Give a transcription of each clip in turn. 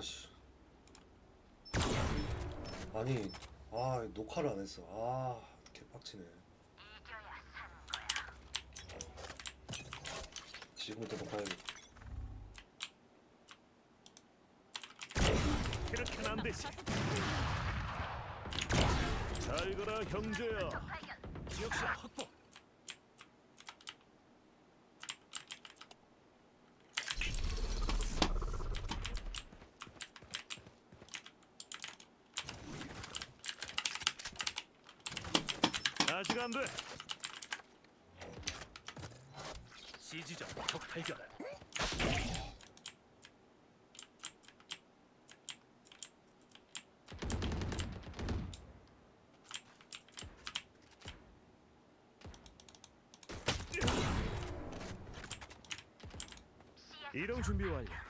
아씨. 아니, 아 녹화를 안 했어. 아 개빡치네. 지금부터 녹화해야겠다. 그렇게는 안 되지. 잘 가라 형제야. 지역시야 아직 안 돼. 시지점 적 발견. 이동 준비 완료.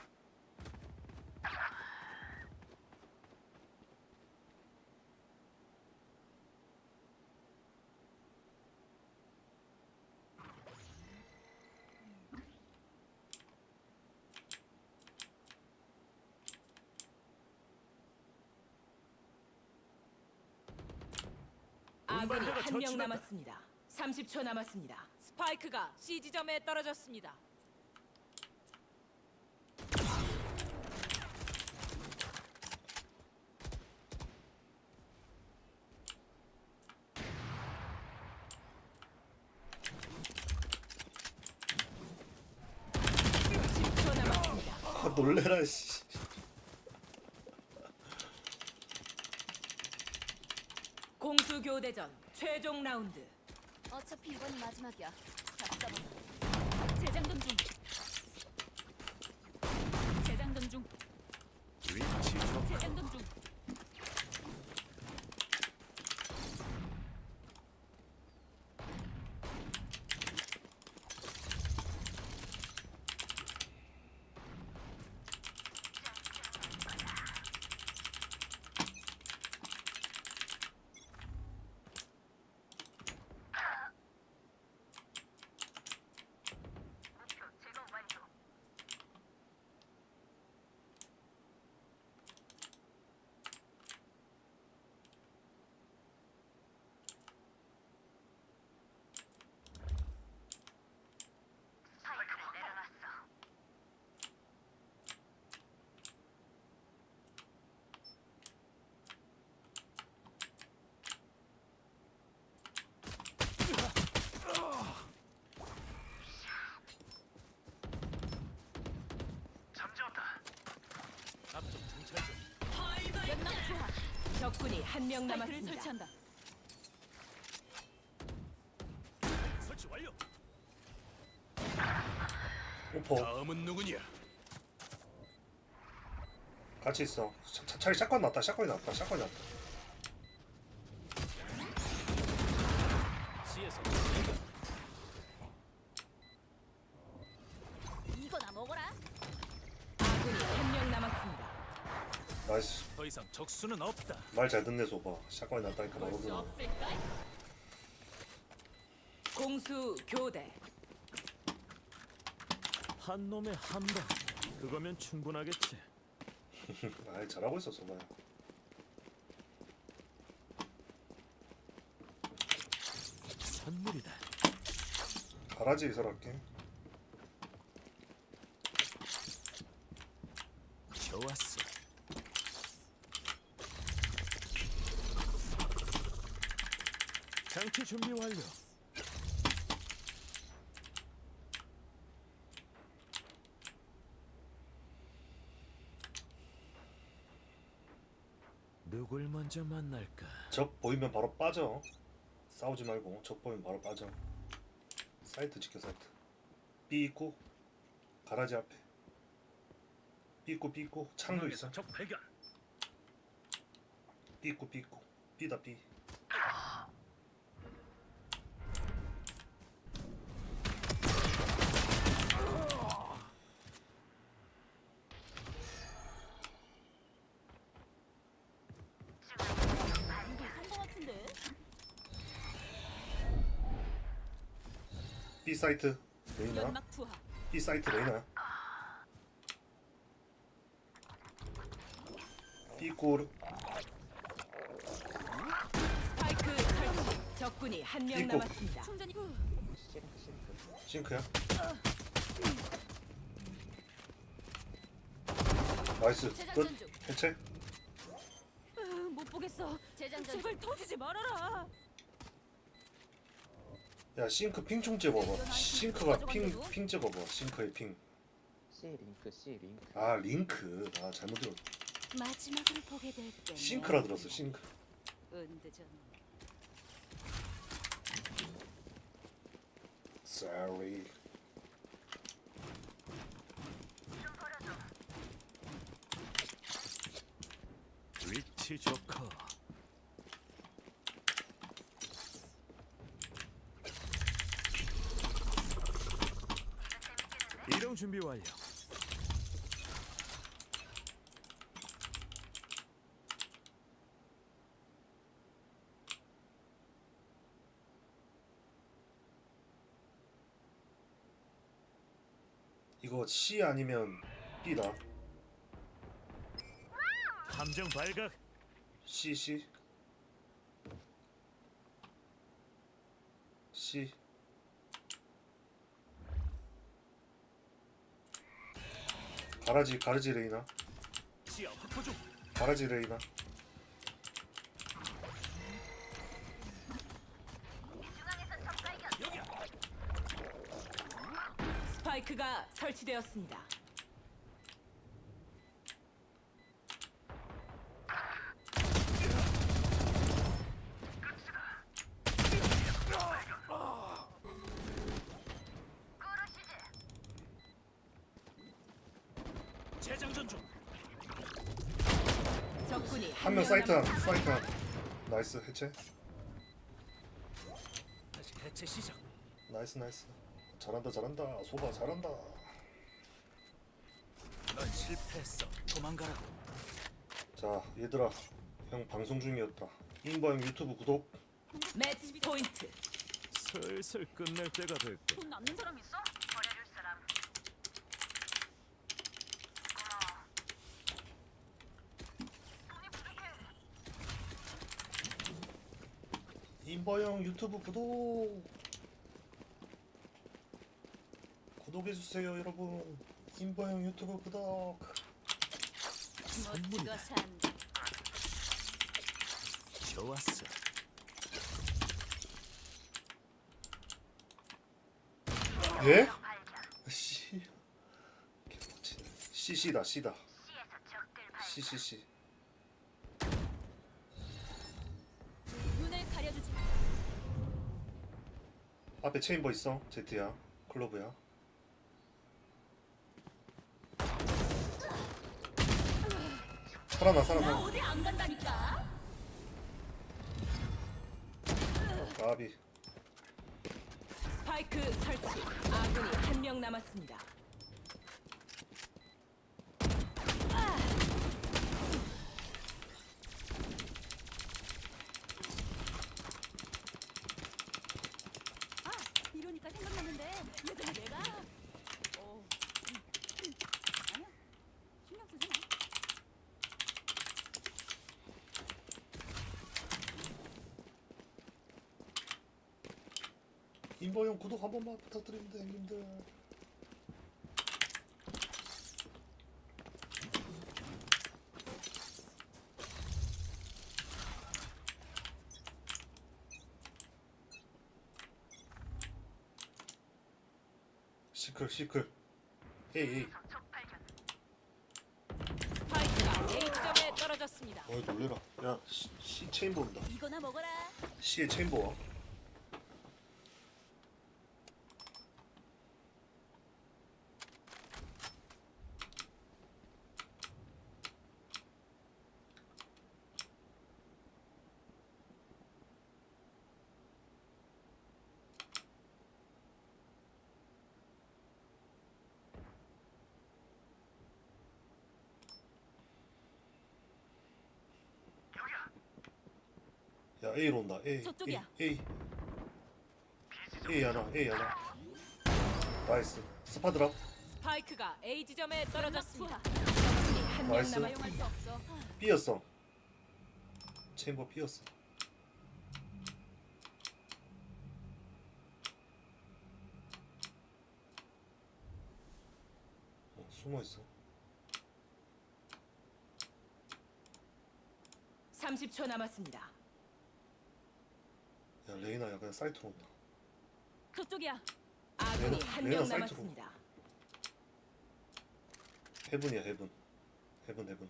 아군이 한 명. 남았습니다. 30초 남았습니다. 스파이크가 C 지점에 떨어졌습니다. 아 놀래라 씨. 공수 교대전 최종 라운드. 어차피 이번이 마지막이야. 다 써봐. 재장전 중. 재장전 중. 위치 적 재장전 중. 앞쪽 정찰 중. 연막 투하. 적군이 한명 스파이크를 남았습니다. 설치한다. 설치 완료. 오퍼 다음은 누구냐? 같이 있어. 차, 차, 차라리 샷건 낫다. 샷건이 낫다. 샷건이 낫다. C에서 발견. 이거나 먹어라. 아군이 한 명 남았습니다. 나이스. 적수는 없다. 말 잘 듣네 소바. 샷건이 수 말거든. 없을까? 공수 교대. 한 놈의 한 방. 그거면 충분하겠지. 아 잘하고 있어 소바야. 선물이다. 가라지 이설할게. 좋았어. 장치 준비 완료. 누굴 먼저 만날까? 적 보이면 바로 빠져. 싸우지 말고 적 보이면 바로 빠져. 사이트 지켜 사이트. B 있고 가라지 앞에. B 있고 B 있고 창도 있어. 적 발견. B 있고 B 있고 B다 B. 이게 산거 같은데. B 사이트 레이나. B 사이트 레이나. 스파이크 설치. 적군이 한명 삐꾸. 남았습니다. 충전이 싱크야 나이스 끝. 해체 못 보겠어. 제발 터지지 말아라. 야 싱크 핑충 찍어봐. 싱크가 핑, 핑 찍어봐 싱크의 C 링크 C 링크. 핑아 링크. 아 잘못 들었. 마지막으로 보게 될게. 싱크라 들었어 싱크. 은드전. sorry. 위치 조커. 이동 준비 완료. 이거 C 아니면 B다 함정 발각. C C C 가라지 가라지 레이나 지하 확보 중. 가라지 레이나 스파이크가 설치되었습니다. 재장전 중. 적군이 한 명 사이트 한. 사이트 한 나이스 해체 다시 해체 시작. 나이스 나이스 잘한다 잘한다 소바 잘한다 넌 실패했어. 도망가라고. 자 얘들아 형 방송 중이었다 인바형 유튜브 구독 매치 포인트. 슬슬 끝낼 때가 됐고. 돈 남는 사람 있어? 버려줄 사람. 인바형 유튜브 구독 구독해주세요 여러분 인바형 유튜브 구독 멋지가 산다. 좋았어. 예? 씨 개빡치네 C다 CCC 눈을 앞에 체인버 있어 제트야 클로브야 살아나 살아나 어디 안 간다니까. 가비 스파이크 설치. 아군이 한 명 남았습니다. 아, 이러니까 생각났는데 예전에 내가 어, 음, 음, 아니야 신경 쓰지 마. 인버형 구독 한 번만 부탁드립니다 형님들. 시클 시클. 에이 에이. 스파이크가 A 지점에 떨어졌습니다. 어이 놀래라. 야 시, 시 체인버 온다. 이거나 먹어라. C의 체인버 와 야 A로 온다 A 저쪽이야. A A A 하나 A 하나 나이스 스파드랍 스파이크가 A 지점에 떨어졌습니다. 적군이 한명 나이스. 수 없어. B였어 체인버 B였어 어, 숨어있어 30초 남았습니다. 야 레이나 약간 사이트로 온다 그쪽이야. 아군이 내가- 한 내가 명 사이트로. 남았습니다. 헤븐이야 헤븐 헤븐 헤븐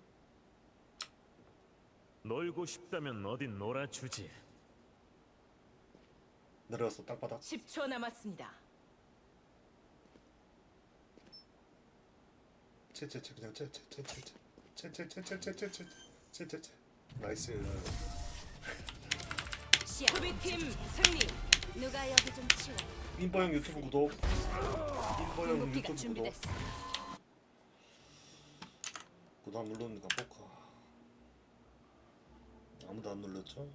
놀고 싶다면 어딘 놀아주지. 내려왔어 땅바닥 10초 남았습니다. 채채채 그냥 채채채채채채채채채채채채채채 나이스. 수비팀 승리. 누가 여기 좀 치워. 인버형 유튜브 구독 인버형 궁극기가 유튜브 구독 준비됐어. 구독 안 눌렀는가 볼까 아무도 안 눌렀죠?